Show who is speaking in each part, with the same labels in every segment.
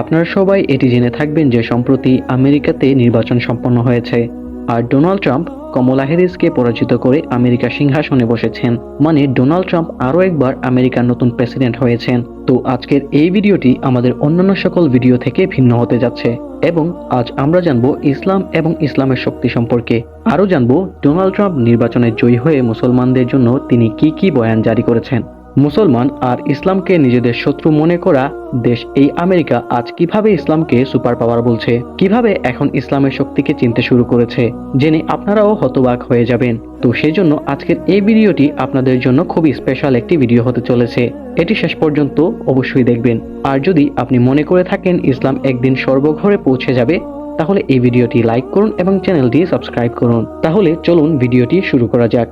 Speaker 1: আপনারা সবাই এটি জেনে থাকবেন যে সম্প্রতি আমেরিকাতে নির্বাচন সম্পন্ন হয়েছে, আর ডোনাল্ড ট্রাম্প কমলা হ্যারিসকে পরাজিত করে আমেরিকা সিংহাসনে বসেছেন। মানে ডোনাল্ড ট্রাম্প আরও একবার আমেরিকার নতুন প্রেসিডেন্ট হয়েছেন। তো আজকের এই ভিডিওটি আমাদের অন্যান্য সকল ভিডিও থেকে ভিন্ন হতে যাচ্ছে। এবং আজ আমরা জানব ইসলাম এবং ইসলামের শক্তি সম্পর্কে। আরও জানব ডোনাল্ড ট্রাম্প নির্বাচনে জয়ী হয়ে মুসলমানদের জন্য তিনি কি কি বয়ান জারি করেছেন। মুসলমান আর ইসলামকে নিজেদের শত্রু মনে করা দেশ এই আমেরিকা আজ কীভাবে ইসলামকে সুপার পাওয়ার বলছে? কীভাবে এখন ইসলামের শক্তিকে চিনতে শুরু করেছে? জেনে আপনারাও হতবাক হয়ে যাবেন। তো সেই জন্য আজকের এই ভিডিওটি আপনাদের জন্য খুবই স্পেশাল একটি ভিডিও হতে চলেছে। এটি শেষ পর্যন্ত অবশ্যই দেখবেন। আর যদি আপনি মনে করে থাকেন ইসলাম একদিন সর্বঘরে পৌঁছে যাবে, তাহলে এই ভিডিওটি লাইক করুন এবং চ্যানেলটি সাবস্ক্রাইব করুন। তাহলে চলুন ভিডিওটি শুরু করা যাক।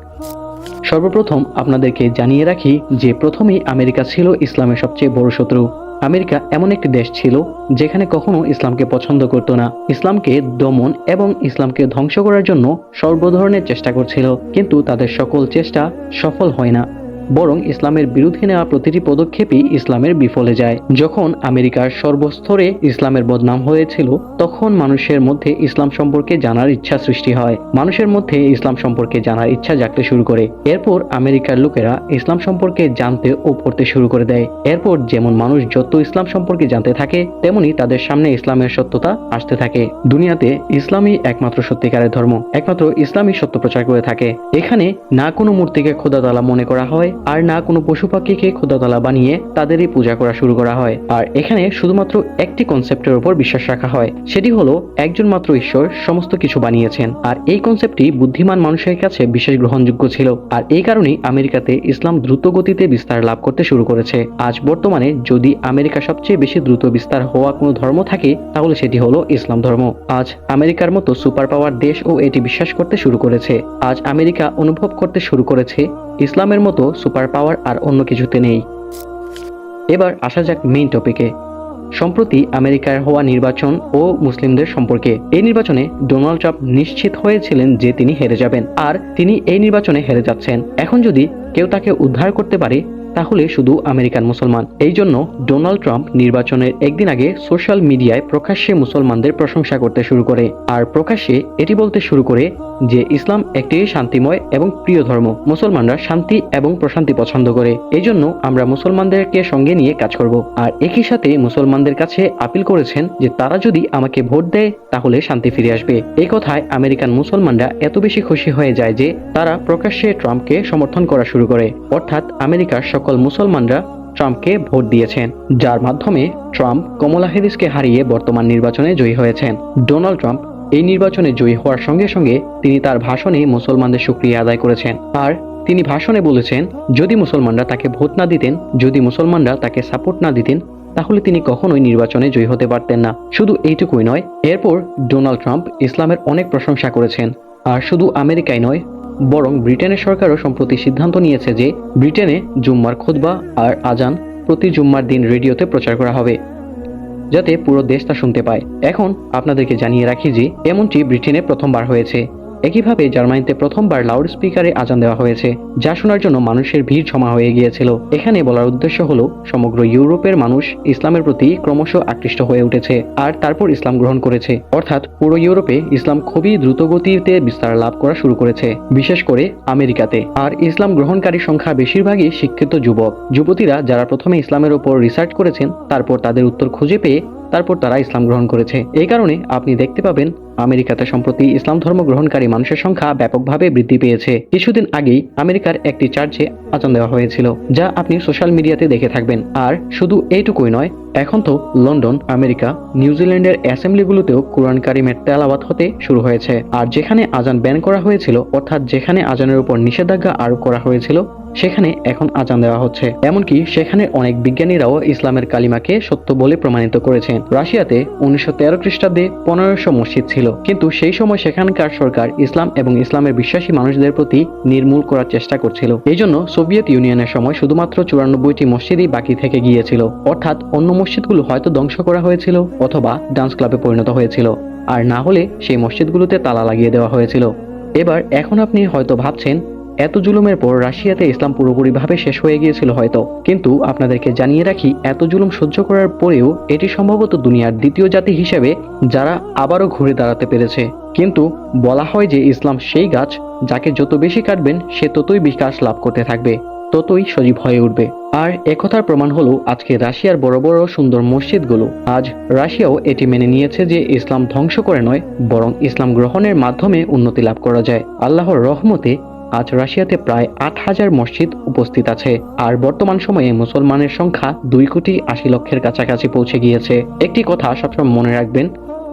Speaker 1: সর্বপ্রথম আপনাদেরকে জানিয়ে রাখি যে প্রথমেই আমেরিকা ছিল ইসলামের সবচেয়ে বড় শত্রু। আমেরিকা এমন একটি দেশ ছিল যেখানে কখনো ইসলামকে পছন্দ করতো না। ইসলামকে দমন এবং ইসলামকে ধ্বংস করার জন্য সর্বধরনের চেষ্টা করছিল, কিন্তু তাদের সকল চেষ্টা সফল হয় না। বরং ইসলামের বিরুদ্ধে নেওয়া প্রতিটি পদক্ষেপই ইসলামের বিফলে যায়। যখন আমেরিকার সর্বস্তরে ইসলামের বদনাম হয়েছিল, তখন মানুষের মধ্যে ইসলাম সম্পর্কে জানার ইচ্ছা সৃষ্টি হয়। মানুষের মধ্যে ইসলাম সম্পর্কে জানার ইচ্ছা জাগতে শুরু করে। এরপর আমেরিকার লোকেরা ইসলাম সম্পর্কে জানতে ও পড়তে শুরু করে দেয়। এরপর যেমন মানুষ যত ইসলাম সম্পর্কে জানতে থাকে, তেমনি তাদের সামনে ইসলামের সত্যতা আসতে থাকে। দুনিয়াতে ইসলামই একমাত্র সত্যিকারের ধর্ম, একমাত্র ইসলামই সত্য প্রচার করে থাকে। এখানে না কোনো মূর্তিকে খোদা তালা মনে করা হয় আর না কোনো পশু পাখিকে খোদাতলা বানিয়ে তাদেরই পূজা করা শুরু করা হয়। আর এখানে শুধুমাত্র একটি কনসেপ্টের উপর বিশ্বাস রাখা হয়। সেটি হলো, একজন মাত্র ঈশ্বর সমস্ত কিছু বানিয়েছেন। আর এই কনসেপ্টটি বুদ্ধিমান মানুষের কাছে বিশেষ গ্রহণযোগ্য ছিল। আর এই কারণেই আমেরিকাতে ইসলাম দ্রুত গতিতে বিস্তার লাভ করতে শুরু করেছে। আজ বর্তমানে যদি আমেরিকা সবচেয়ে বেশি দ্রুত বিস্তার হওয়া কোনো ধর্ম থাকে, তাহলে সেটি হলো ইসলাম ধর্ম। আজ আমেরিকার মতো সুপার পাওয়ার দেশ ও এটি বিশ্বাস করতে শুরু করেছে। আজ আমেরিকা অনুভব করতে শুরু করেছে ইসলামের মতো সুপার পাওয়ার আর অন্য কিছুতে নেই। এবার আসা যাক মেইন টপিকে সম্প্রতি আমেরিকার হওয়া নির্বাচন ও মুসলিমদের সম্পর্কে। এই নির্বাচনে ডোনাল্ড ট্রাম্প নিশ্চিত হয়েছিলেন যে তিনি হেরে যাবেন আর তিনি এই নির্বাচনে হেরে যাচ্ছেন। এখন যদি কেউ তাকে উদ্ধার করতে পারে, তাহলে শুধু আমেরিকান মুসলমান। এই জন্য ডোনাল্ড ট্রাম্প নির্বাচনের একদিন আগে সোশ্যাল মিডিয়ায় প্রকাশ্যে মুসলমানদের প্রশংসা করতে শুরু করে। আর প্রকাশ্যে এটি বলতে শুরু করে যে ইসলাম একটি শান্তিময় এবং প্রিয় ধর্ম। মুসলমানরা শান্তি এবং প্রশান্তি পছন্দ করে। এই জন্য আমরা মুসলমানদেরকে সঙ্গে নিয়ে কাজ করব। আর একই সাথে মুসলমানদের কাছে আপিল করেছেন যে তারা যদি আমাকে ভোট দেয়, তাহলে শান্তি ফিরে আসবে। এই কথায় আমেরিকান মুসলমানরা এত বেশি খুশি হয়ে যায় যে তারা প্রকাশ্যে ট্রাম্পকে সমর্থন করা শুরু করে। অর্থাৎ আমেরিকার সকল মুসলমানরা ট্রাম্পকে ভোট দিয়েছেন, যার মাধ্যমে ট্রাম্প কমলা হ্যারিসকে হারিয়ে বর্তমান নির্বাচনে জয়ী হয়েছেন। ডোনাল্ড ট্রাম্প এই নির্বাচনে জয়ী হওয়ার সঙ্গে সঙ্গে তিনি তার ভাষণে মুসলমানদের সুক্রিয়া আদায় করেছেন। আর তিনি ভাষণে বলেছেন, যদি মুসলমানরা তাকে ভোট না দিতেন, যদি মুসলমানরা তাকে সাপোর্ট না দিতেন, তাহলে তিনি কখনোই নির্বাচনে জয়ী হতে পারতেন না। শুধু এইটুকুই নয়, এরপর ডোনাল্ড ট্রাম্প ইসলামের অনেক প্রশংসা করেছেন। আর শুধু আমেরিকায় নয়, বরং ব্রিটেনের সরকারও সম্প্রতি সিদ্ধান্ত নিয়েছে যে ব্রিটেনে জুম্মার খুতবা আর আজান প্রতি জুম্মার দিন রেডিওতে প্রচার করা হবে। যাতে পুরো দেশ তা শুনতে পায়। এখন আপনাদেরকে জানিয়ে রাখি যে, এমনটি ব্রিটেনে প্রথমবার হয়েছে। একইভাবে জার্মানিতে প্রথমবার লাউড স্পিকারে আজান দেওয়া হয়েছে, যা শোনার জন্য মানুষের ভিড় জমা হয়ে গিয়েছিল। এখানে বলার উদ্দেশ্য হলো, সমগ্র ইউরোপের মানুষ ইসলামের প্রতি ক্রমশ আকৃষ্ট হয়ে উঠেছে, আর তারপর ইসলাম গ্রহণ করেছে। অর্থাৎ পুরো ইউরোপে ইসলাম খুবই দ্রুত গতিতে বিস্তার লাভ করা শুরু করেছে, বিশেষ করে আমেরিকাতে। আর ইসলাম গ্রহণকারী সংখ্যা বেশিরভাগই শিক্ষিত যুবক। যুবতীরা যারা প্রথমে ইসলামের উপর রিসার্চ করেছেন, তারপর তাদের উত্তর খুঁজে পেয়ে তারপর তারা ইসলাম গ্রহণ করেছে। এই কারণে আপনি দেখতে পাবেন, আমেরিকাতে সম্প্রতি ইসলাম ধর্ম গ্রহণকারী মানুষের সংখ্যা ব্যাপকভাবে বৃদ্ধি পেয়েছে। কিছুদিন আগেই আমেরিকার একটি চার্চে আজান দেওয়া হয়েছিল, যা আপনি সোশ্যাল মিডিয়াতে দেখে থাকবেন। আর শুধু এইটুকুই নয়, এখন তো লন্ডন, আমেরিকা, নিউজিল্যান্ডের অ্যাসেম্বলিগুলোতেও কোরআন কারিমের তেলাওয়াত হতে শুরু হয়েছে। আর যেখানে আজান ব্যান করা হয়েছিল, অর্থাৎ যেখানে আজানের উপর নিষেধাজ্ঞা আরোপ করা হয়েছিল সেখানে এখন আজান দেওয়া হচ্ছে। এমনকি সেখানে অনেক বিজ্ঞানীরাও ইসলামের কালিমাকে সত্য বলে প্রমাণিত করেছেন। রাশিয়াতে উনিশশো তেরো খ্রিস্টাব্দে পনেরোশো মসজিদ ছিল। কিন্তু সেই সময় সেখানকার সরকার ইসলাম এবং ইসলামের বিশ্বাসী মানুষদের প্রতি নির্মূল করার চেষ্টা করছিল। এই জন্য সোভিয়েত ইউনিয়নের সময় শুধুমাত্র চুরানব্বইটি মসজিদই বাকি থেকে গিয়েছিল। অর্থাৎ অন্য মসজিদগুলো হয়তো ধ্বংস করা হয়েছিল অথবা ডান্স ক্লাবে পরিণত হয়েছিল। আর না হলে সেই মসজিদগুলোতে তালা লাগিয়ে দেওয়া হয়েছিল। এবার এখন আপনি হয়তো ভাবছেন এত জুলুমের পর রাশিয়াতে ইসলাম পুরোপুরিভাবে শেষ হয়ে গিয়েছিল হয়তো। কিন্তু আপনাদেরকে জানিয়ে রাখি, এত জুলুম সহ্য করার পরেও এটি সম্ভবত দুনিয়ার দ্বিতীয় জাতি হিসেবে যারা আবারও ঘুরে দাঁড়াতে পেরেছে। কিন্তু বলা হয় যে ইসলাম সেই গাছ যাকে যত বেশি কাটবেন সে ততই বিকাশ লাভ করতে থাকবে, ততই সজীব হয়ে উঠবে। আর একথার প্রমাণ হলো আজকে রাশিয়ার বড় বড় সুন্দর মসজিদগুলো। আজ রাশিয়াও এটি মেনে নিয়েছে যে ইসলাম ধ্বংস করে নয়, বরং ইসলাম গ্রহণের মাধ্যমে উন্নতি লাভ করা যায়। আল্লাহর রহমতে আজ রাশিয়াতে প্রায় আট হাজার মসজিদ উপস্থিত আছে, আর বর্তমান সময়ে মুসলমানের সংখ্যা দুই কোটি আশি লক্ষের কাছাকাছি পৌঁছে গিয়েছে। একটি কথা সবসময় মনে রাখবেন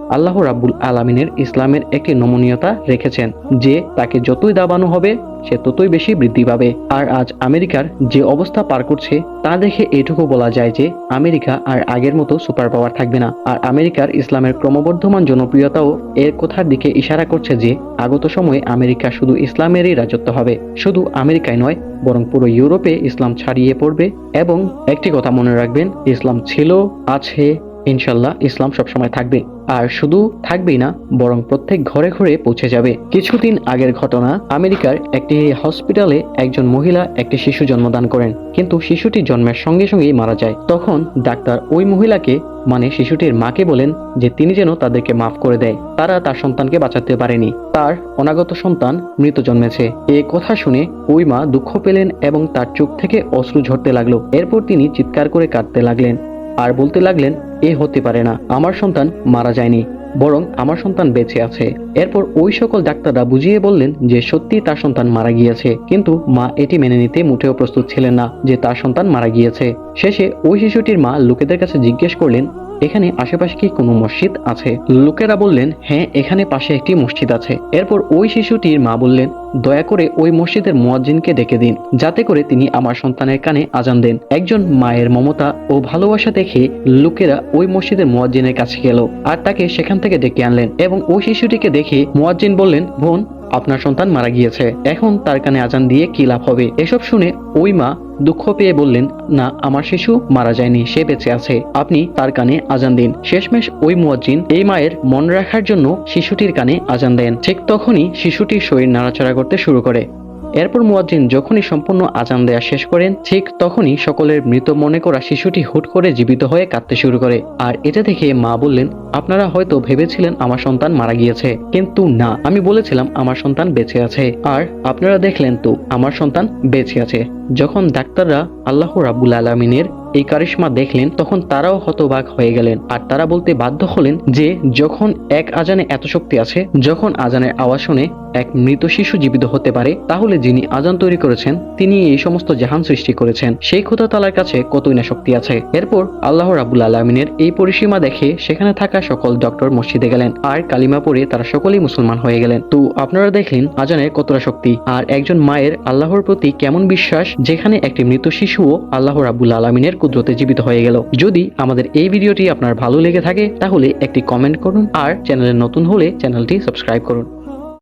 Speaker 1: আল্লাহ রাব্বুল আলামিনের ইসলামের একটি নমনীয়তা রেখেছেন, যে তাকে যতই দাবানো হবে, সে ততই বেশি বৃদ্ধি পাবে। আর আজ আমেরিকার যে অবস্থা পার করছে, তা দেখে এটুকু বলা যায় যে, আমেরিকা আর আগের মতো সুপার পাওয়ার থাকবে না। আর আমেরিকার ইসলামের ক্রমবর্ধমান জনপ্রিয়তাও এর কথার দিকে ইশারা করছে যে, আগত সময়ে আমেরিকা শুধু ইসলামেরই রাজত্ব হবে। শুধু আমেরিকায় নয়, বরং পুরো ইউরোপে ইসলাম ছাড়িয়ে পড়বে। এবং একটি কথা মনে রাখবেন, ইসলাম ছিল, আছে ইনশাল্লাহ ইসলাম সবসময় থাকবে। আর শুধু থাকবেই না, বরং প্রত্যেক ঘরে ঘরে পৌঁছে যাবে। কিছুদিন আগের ঘটনা, আমেরিকার একটি হসপিটালে একজন মহিলা একটি শিশু জন্মদান করেন। কিন্তু শিশুটি জন্মের সঙ্গে সঙ্গেই মারা যায়। তখন ডাক্তার ওই মহিলাকে মানে শিশুটির মাকে বলেন যে তিনি যেন তাদেরকে মাফ করে দেয়। তারা তার সন্তানকে বাঁচাতে পারেনি। তার অনাগত সন্তান মৃত জন্মেছে। এ কথা শুনে ওই মা দুঃখ পেলেন এবং তার চোখ থেকে অশ্রু ঝরতে লাগল। এরপর তিনি চিৎকার করে কাঁদতে লাগলেন। আর বলতে লাগলেন, এ হতে পারে না, আমার সন্তান মারা যায়নি, বরং আমার সন্তান বেঁচে আছে। এরপর ওই সকল ডাক্তাররা বুঝিয়ে বললেন যে সত্যি তার সন্তান মারা গিয়েছে, কিন্তু মা এটি মেনে নিতে মুঠেও প্রস্তুত ছিলেন না যে তার সন্তান মারা গিয়েছে। শেষে ওই শিশুটির মা লোকেদের কাছে জিজ্ঞেস করলেন এখানে আশেপাশে কি কোনো মসজিদ আছে? লোকেরা বললেন হ্যাঁ এখানে পাশে একটি মসজিদ আছে। এরপর ওই শিশুটির মা বললেন, দয়া করে ওই মসজিদের মুয়াজ্জিনকে ডেকে দিন, যাতে করে তিনি আমার সন্তানের কানে আজান দেন। একজন মায়ের মমতা ও ভালোবাসা দেখে লোকেরা ওই মসজিদের মুয়াজ্জিনের কাছে গেল আর তাকে সেখান থেকে ডেকে আনলেন এবং ওই শিশুটিকে দেখে মোয়াজ্জিন বললেন, বোন আপনার সন্তান মারা গিয়েছে। এখন তার কানে আজান দিয়ে কি লাভ হবে? এসব শুনে ওই মা দুঃখ পেয়ে বললেন, না, আমার শিশু মারা যায়নি, সে বেঁচে আছে। আপনি তার কানে আজান দিন। শেষমেশ ওই মুয়াজ্জিন এই মায়ের মন রাখার জন্য শিশুটির কানে আজান দেন। ঠিক তখনই শিশুটির শরীর নাড়াচাড়া করতে শুরু করে। এরপর মুয়াজ্জিন যখনই সম্পূর্ণ আজান দেয়া শেষ করেন, ঠিক তখনই সকলের মৃত মনে করা শিশুটি হুট করে জীবিত হয়ে কাঁদতে শুরু করে। আর এটা দেখে মা বললেন, আপনারা হয়তো ভেবেছিলেন আমার সন্তান মারা গিয়েছে, কিন্তু না, আমি বলেছিলাম আমার সন্তান বেঁচে আছে। আর আপনারা দেখলেন তো, আমার সন্তান বেঁচে আছে। যখন ডাক্তাররা আল্লাহ রাবুল আলমিনের এই কারিশমা দেখলেন, তখন তারাও হতবাক হয়ে গেলেন। আর তারা বলতে বাধ্য হলেন যে, যখন এক আজানে এত শক্তি আছে, যখন আজানের আওয়াজ শুনে এক মৃত শিশু জীবিত হতে পারে, তাহলে যিনি আজান তৈরি করেছেন তিনি এই সমস্ত জাহান সৃষ্টি করেছেন। সেই খোদা তালার কাছে কতই না শক্তি আছে। এরপর আল্লাহ রাবুল আলমিনের এই পরিসীমা দেখে সেখানে থাকা সকল ডক্টর মসজিদে গেলেন, আর কালিমা পড়ে তারা সকলেই মুসলমান হয়ে গেলেন। তো আপনারা দেখলেন আজানের কতটা শক্তি, আর একজন মায়ের আল্লাহর প্রতি কেমন বিশ্বাস, যেখানে একটি মৃত শিশুও আল্লাহ রাবুল আলমিনের কুদরতে জীবিত হয়ে গেল। যদি আমাদের এই ভিডিওটি আপনার ভালো লেগে থাকে, তাহলে একটি কমেন্ট করুন, আর চ্যানেলে নতুন হলে চ্যানেলটি সাবস্ক্রাইব করুন।